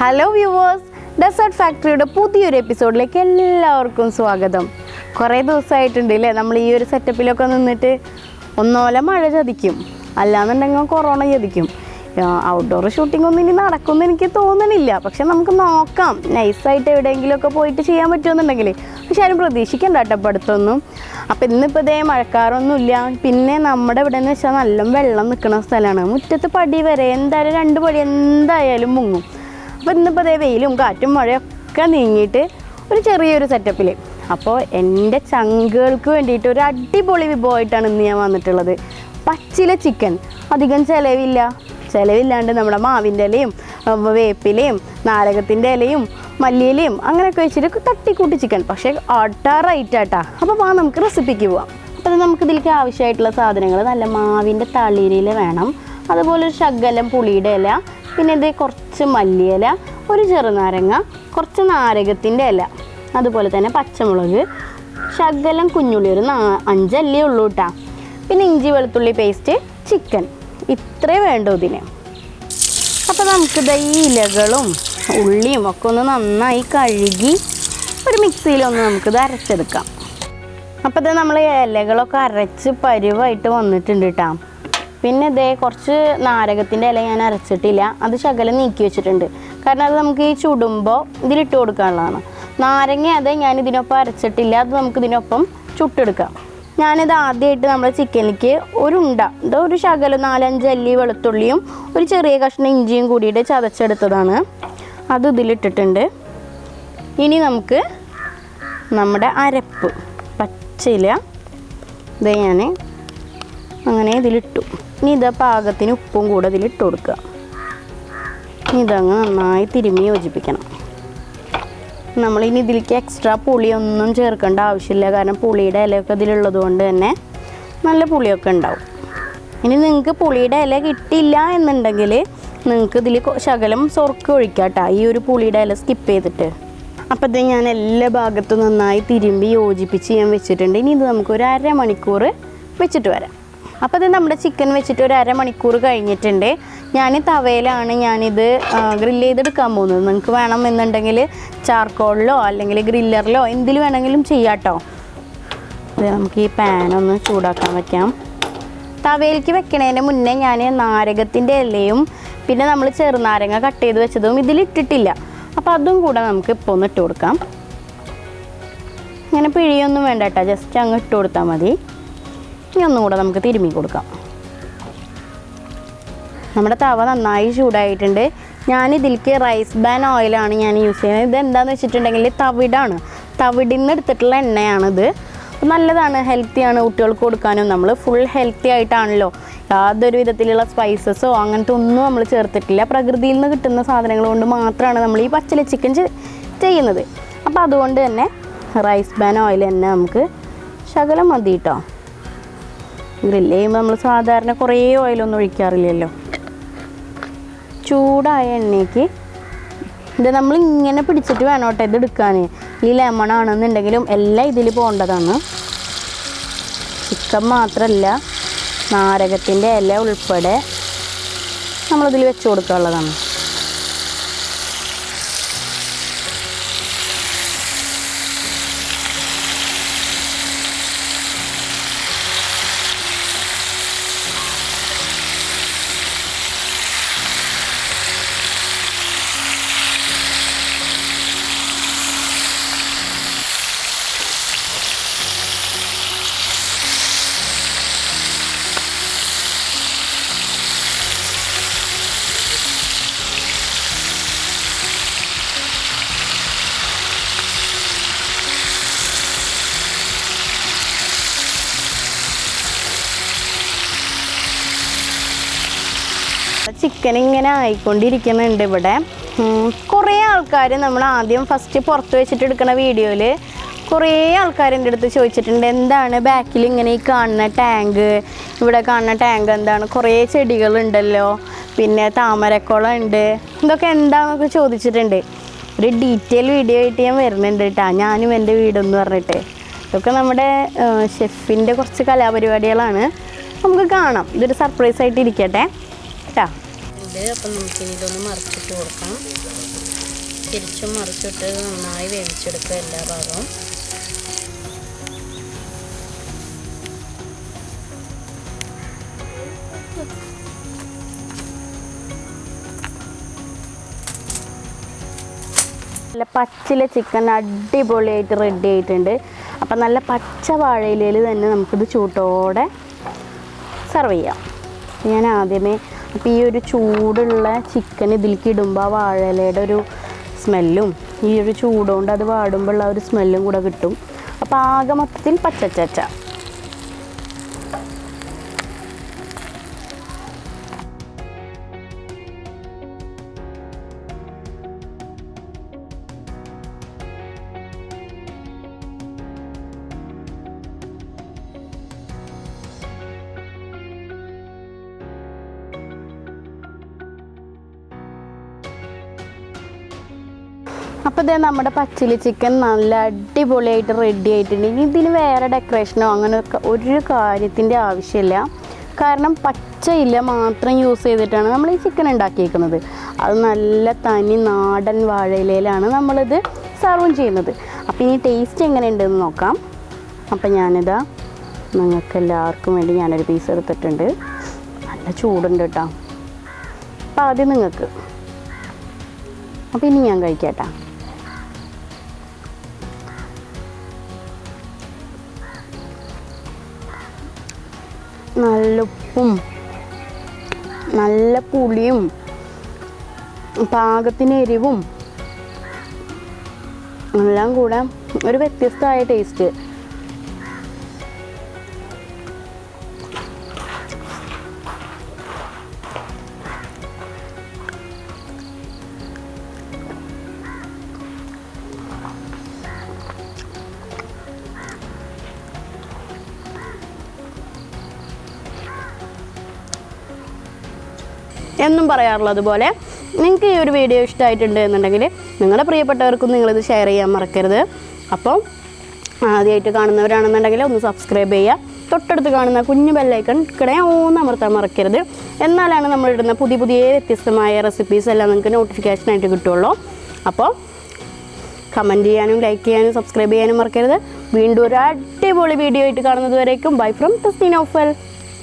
Hello viewers desert ഫാക്ടറിയുടെ പുതിയൊരു എപ്പിസോഡിലേക്ക് എല്ലാവർക്കും സ്വാഗതം. കുറേ ദിവസമായിട്ടുണ്ട് അല്ലേ നമ്മൾ ഈ ഒരു സെറ്റപ്പിലൊക്കെ നിന്നിട്ട് ഒന്നോലെ മഴ ചതിക്കും. അല്ലാന്നുണ്ടെങ്കിൽ കൊറോണ ചതിക്കും. ഔട്ട്ഡോർ ഷൂട്ടിംഗ് ഒന്നും ഇനി നടക്കുമെന്ന് എനിക്ക് തോന്നണില്ല. പക്ഷെ നമുക്ക് നോക്കാം. നൈസായിട്ട് എവിടെയെങ്കിലുമൊക്കെ പോയിട്ട് ചെയ്യാൻ പറ്റുമെന്നുണ്ടെങ്കിൽ. പക്ഷെ ആരും പ്രതീക്ഷിക്കണ്ട അടുത്തൊന്നും. അപ്പം ഇന്നിപ്പോൾ ഇതേ മഴക്കാറൊന്നുമില്ല പിന്നെ നമ്മുടെ ഇവിടെ എന്ന് വെച്ചാൽ നല്ല വെള്ളം നിൽക്കുന്ന സ്ഥലമാണ്. മുറ്റത്ത് പടി വരെ എന്തായാലും രണ്ട് പടി എന്തായാലും മുങ്ങും. അപ്പോൾ ഇന്നിപ്പോൾ അതേ വെയിലും കാറ്റും മഴയൊക്കെ നീങ്ങിയിട്ട് ഒരു ചെറിയൊരു സെറ്റപ്പിൽ അപ്പോൾ എന്റെ ചങ്കുകൾക്ക് വേണ്ടിയിട്ട് ഒരു അടിപൊളി വിഭവമായിട്ടാണ് ഇന്ന് ഞാൻ വന്നിട്ടുള്ളത്. പച്ചില ചിക്കൻ അധികം ചിലവില്ല. ചിലവില്ലാണ്ട് നമ്മുടെ മാവിന്റെ ഇലയും വേപ്പിലയും നാരകത്തിന്റെ ഇലയും മല്ലിയിലയും അങ്ങനെയൊക്കെ വെച്ചിട്ട് തട്ടിക്കൂട്ടി ചിക്കൻ പക്ഷേ ആട്ടാ റൈറ്റ് ആട്ടാ. അപ്പോൾ വാ നമുക്ക് റെസിപ്പിക്ക് പോവാം. അപ്പോൾ നമുക്ക് ഇതിലേക്ക് ആവശ്യമായിട്ടുള്ള സാധനങ്ങൾ നല്ല മാവിന്റെ തളിരിൽ വേണം. അതുപോലെ ഒരു ശകലം പുളിയുടെ ഇല പിന്നെ ഇത് കുറച്ച് മല്ലിയില ഒരു ചെറുനാരങ്ങ കുറച്ച് നാരകത്തിന്റെ ഇല അതുപോലെ തന്നെ പച്ചമുളക് ശകലം കുഞ്ഞുള്ളി ഒരു നാ അഞ്ചല്ലേ ഉള്ളൂ കേട്ടാ പിന്നെ ഇഞ്ചി വെളുത്തുള്ളി പേസ്റ്റ് ചിക്കൻ ഇത്രേ വേണ്ടൂ ഇതിന്. അപ്പോൾ നമുക്കിത് ഈ ഇലകളും ഉള്ളിയും ഒക്കെ ഒന്ന് നന്നായി കഴുകി ഒരു മിക്സിയിലൊന്ന് നമുക്കിത് അരച്ചെടുക്കാം. അപ്പോൾ ഇത് നമ്മൾ ഇലകളൊക്കെ അരച്ച് പരുവായിട്ട് വന്നിട്ടുണ്ട് കേട്ടോ പിന്നെ ഇതേ കുറച്ച് നാരകത്തിന്റെ ഇല ഞാൻ അരച്ചിട്ടില്ല. അത് ശകലം നീക്കി വെച്ചിട്ടുണ്ട്. കാരണം അത് നമുക്ക് ഈ ചുടുമ്പോൾ ഇതിലിട്ട് കൊടുക്കാനുള്ളതാണ്. നാരങ്ങ അത് ഞാൻ ഇതിനൊപ്പം അരച്ചിട്ടില്ല. അത് നമുക്ക് ഇതിനൊപ്പം ചുട്ടെടുക്കാം. ഞാനിത് ആദ്യമായിട്ട് നമ്മുടെ ചിക്കനിലേക്ക് ഒരു ഉണ്ട ഇത് ഒരു ശകലം നാലഞ്ച് അല്ലി വെളുത്തുള്ളിയും ഒരു ചെറിയ കഷ്ണം ഇഞ്ചിയും കൂടിയിട്ട് ചതച്ചെടുത്തതാണ്. അത് ഇതിലിട്ടിട്ടുണ്ട്. ഇനി നമുക്ക് നമ്മുടെ അരപ്പ് പച്ചില ഇത് ഞാൻ അങ്ങനെ ഇതിലിട്ടു. ഇനി ഇതാ പാകത്തിന് ഉപ്പും കൂടെ ഇതിലിട്ട് കൊടുക്കുക. ഇനി ഇതങ്ങ് നന്നായി തിരുമ്മി യോജിപ്പിക്കണം. നമ്മൾ ഇനി ഇതിലേക്ക് എക്സ്ട്രാ പുളിയൊന്നും ചേർക്കേണ്ട ആവശ്യമില്ല. കാരണം പുളിയുടെ ഇലയൊക്കെ ഇതിലുള്ളത് കൊണ്ട് തന്നെ നല്ല പുളിയൊക്കെ ഉണ്ടാവും. ഇനി നിങ്ങൾക്ക് പുളിയുടെ ഇല കിട്ടില്ല എന്നുണ്ടെങ്കിൽ നിങ്ങൾക്ക് ഇതിൽ ശകലം സൊർക്ക് ഒഴിക്കാട്ടോ കേട്ടോ. ഈ ഒരു പുളിയുടെ ഇല സ്കിപ്പ് ചെയ്തിട്ട്. അപ്പോൾ ഇത് ഞാൻ എല്ലാ ഭാഗത്തും നന്നായി തിരുമ്പി യോജിപ്പിച്ച് ഞാൻ വെച്ചിട്ടുണ്ട്. ഇനി ഇത് നമുക്കൊരു അരമണിക്കൂർ വെച്ചിട്ട് വരാം. അപ്പോൾ ഇത് നമ്മുടെ ചിക്കൻ വെച്ചിട്ട് ഒരു അരമണിക്കൂർ കഴിഞ്ഞിട്ടുണ്ട്. ഞാൻ തവയിലാണ് ഞാനിത് ഗ്രില്ല് ചെയ്തെടുക്കാൻ പോകുന്നത്. നിങ്ങൾക്ക് വേണം എന്നുണ്ടെങ്കിൽ ചാർക്കോളിലോ അല്ലെങ്കിൽ ഗ്രില്ലറിലോ എന്തിൽ വേണമെങ്കിലും ചെയ്യാം കേട്ടോ നമുക്ക് ഈ പാനൊന്ന് ചൂടാക്കാൻ വയ്ക്കാം തവയിലേക്ക് വെക്കണതിന് മുന്നേ ഞാൻ നാരകത്തിന്റെ ഇലയും പിന്നെ നമ്മൾ ചെറുനാരങ്ങ കട്ട് ചെയ്ത് വെച്ചതും ഇതിലിട്ടിട്ടില്ല അപ്പോൾ അതും കൂടെ നമുക്ക് ഇപ്പോൾ ഒന്ന് ഇട്ട് കൊടുക്കാം. ഇങ്ങനെ പിഴിയൊന്നും വേണ്ട കേട്ടോ. ജസ്റ്റ് അങ്ങ് ഇട്ട് കൊടുത്താൽ മതി. ഇനി ഒന്നും കൂടെ നമുക്ക് തിരുമ്മി കൊടുക്കാം. നമ്മുടെ തവ നന്നായി ചൂടായിട്ടുണ്ട്. ഞാൻ ഇതിലേക്ക് റൈസ് ബാൻ ഓയിലാണ് ഞാൻ യൂസ് ചെയ്യുന്നത്. ഇത് എന്താണെന്ന് വെച്ചിട്ടുണ്ടെങ്കിൽ തവിടാണ്. തവിടിൽ നിന്ന് എടുത്തിട്ടുള്ള എണ്ണയാണിത്. നല്ലതാണ് ഹെൽത്തിയാണ് കുട്ടികൾക്ക് കൊടുക്കാനും നമ്മൾ ഫുൾ ഹെൽത്തി ആയിട്ടാണല്ലോ. യാതൊരു വിധത്തിലുള്ള സ്പൈസസോ അങ്ങനത്തെ ഒന്നും നമ്മൾ ചേർത്തിട്ടില്ല. പ്രകൃതിയിൽ നിന്ന് കിട്ടുന്ന സാധനങ്ങൾ കൊണ്ട് മാത്രമാണ് നമ്മൾ ഈ പച്ചില ചിക്കൻ ചെയ്യുന്നത്. അപ്പോൾ അതുകൊണ്ട് തന്നെ റൈസ് ബാൻ ഓയിൽ തന്നെ നമുക്ക് ശകലം മതി കേട്ടോ ഗ്രില്ല് ചെയ്യുമ്പോൾ നമ്മൾ സാധാരണ കുറേ ഓയിലൊന്നും ഒഴിക്കാറില്ലല്ലോ. ചൂടായ എണ്ണയ്ക്ക് ഇത് നമ്മൾ ഇങ്ങനെ പിടിച്ചിട്ട് വേണം കേട്ടോ ഇത് എടുക്കാൻ ഈ ലെമൺ ആണെന്നുണ്ടെങ്കിലും എല്ലാം ഇതിൽ പോകേണ്ടതാണ് ചിക്കൻ മാത്രമല്ല നാരകത്തിന്റെ ഇല ഉൾപ്പെടെ നമ്മളിതിൽ വെച്ച് കൊടുക്കാനുള്ളതാണ്. ചിക്കൻ ഇങ്ങനെ ആയിക്കൊണ്ടിരിക്കുന്നുണ്ട് ഇവിടെ. കുറേ ആൾക്കാർ നമ്മൾ ആദ്യം ഫസ്റ്റ് പുറത്ത് വെച്ചിട്ട് എടുക്കുന്ന വീഡിയോയിൽ കുറേ ആൾക്കാർ എന്റെ അടുത്ത് ചോദിച്ചിട്ടുണ്ട് എന്താണ് ബാക്കിൽ ഇങ്ങനെ ഈ കാണുന്ന ടാങ്ക് ഇവിടെ കാണുന്ന ടാങ്ക് എന്താണ്? കുറേ ചെടികളുണ്ടല്ലോ പിന്നെ താമരക്കുളം ഉണ്ട് ഇതൊക്കെ എന്താണെന്നൊക്കെ ചോദിച്ചിട്ടുണ്ട്. ഒരു ഡീറ്റെയിൽ വീഡിയോ ആയിട്ട് ഞാൻ വരുന്നുണ്ട് കേട്ടോ ഞാനും എന്റെ വീടെന്ന് പറഞ്ഞിട്ട്. ഇതൊക്കെ നമ്മുടെ ഷെഫിന്റെ കുറച്ച് കലാപരിപാടികളാണ്. നമുക്ക് കാണാം. ഇതൊരു സർപ്രൈസ് ആയിട്ട് ഇരിക്കട്ടെ. കേട്ടോ ഉണ്ട് അപ്പം നമുക്കിനി ഇതൊന്ന് മറിച്ചിട്ട് കൊടുക്കാം. തിരിച്ചും മറിച്ചിട്ട് നന്നായി വേവിച്ചെടുക്കുക എല്ലാ ഭാഗവും. നല്ല പച്ചില ചിക്കൻ അടിപൊളിയായിട്ട് റെഡി ആയിട്ടുണ്ട്. അപ്പം നല്ല പച്ച വാഴയിലയിൽ തന്നെ നമുക്കിത് ചൂട്ടോടെ സെർവ് ചെയ്യാം. ഞാൻ ആദ്യമേ അപ്പോൾ ഈ ഒരു ചൂടുള്ള ചിക്കൻ ഇതിലേക്ക് ഇടുമ്പോൾ ആ വാഴയിലയുടെ ഒരു സ്മെല്ലും ഈ ഒരു ചൂടുകൊണ്ട് അത് വാടുമ്പോഴുള്ള ഒരു സ്മെല്ലും കൂടെ കിട്ടും. അപ്പോൾ ആകെ മൊത്തത്തിൽ പച്ചച്ചച്ച. അപ്പോൾ ഇതേ നമ്മുടെ പച്ചിലി ചിക്കൻ നല്ല അടിപൊളിയായിട്ട് റെഡി ആയിട്ടുണ്ട്. ഇനി ഇതിന് വേറെ ഡെക്കറേഷനോ അങ്ങനെ ഒരു കാര്യത്തിന്റെ ആവശ്യമില്ല. കാരണം പച്ച പച്ചയില മാത്രം യൂസ് ചെയ്തിട്ടാണ് നമ്മൾ ഈ ചിക്കൻ ഉണ്ടാക്കിയിരിക്കുന്നത് അത് നല്ല തനി നാടൻ വാഴയിലയിലാണ് നമ്മളിത് സർവും ചെയ്യുന്നത്. അപ്പോൾ ഇനി ടേസ്റ്റ് എങ്ങനെയുണ്ടെന്ന് നോക്കാം. അപ്പോൾ ഞാനിതാ നിങ്ങൾക്ക് എല്ലാവർക്കും വേണ്ടി ഞാനൊരു പീസ് എടുത്തിട്ടുണ്ട്. നല്ല ചൂടുണ്ട് കേട്ടോ അപ്പോൾ ആദ്യം നിങ്ങൾക്ക്. അപ്പോൾ ഇനി ഞാൻ കഴിക്കാട്ടാ. നല്ല ഉപ്പും നല്ല പുളിയും പാകത്തിന് എരിവും എല്ലാം കൂടെ ഒരു വ്യത്യസ്തമായ ടേസ്റ്റ് എന്നും പറയാറുള്ളത് പോലെ നിങ്ങൾക്ക് ഈ ഒരു വീഡിയോ ഇഷ്ടമായിട്ടുണ്ട് എന്നുണ്ടെങ്കിൽ നിങ്ങളുടെ പ്രിയപ്പെട്ടവർക്കും നിങ്ങളിത് ഷെയർ ചെയ്യാൻ മറക്കരുത്. അപ്പോൾ ആദ്യമായിട്ട് കാണുന്നവരാണെന്നുണ്ടെങ്കിൽ ഒന്ന് സബ്സ്ക്രൈബ് ചെയ്യുക. തൊട്ടടുത്ത് കാണുന്ന കുഞ്ഞു ബെല്ലൈക്കൺ കിടയാ ഓന്ന് അമർത്താൻ മറക്കരുത്. എന്നാലാണ് നമ്മളിടുന്ന പുതിയ പുതിയ വ്യത്യസ്തമായ റെസിപ്പീസ് എല്ലാം നിങ്ങൾക്ക് നോട്ടിഫിക്കേഷനായിട്ട് കിട്ടുള്ളൂ. അപ്പോൾ കമന്റ് ചെയ്യാനും ലൈക്ക് ചെയ്യാനും സബ്സ്ക്രൈബ് ചെയ്യാനും മറക്കരുത്. വീണ്ടും ഒരു അടിപൊളി വീഡിയോ ആയിട്ട് കാണുന്നത് വരേക്കും. Bye from test in ഓഫൽ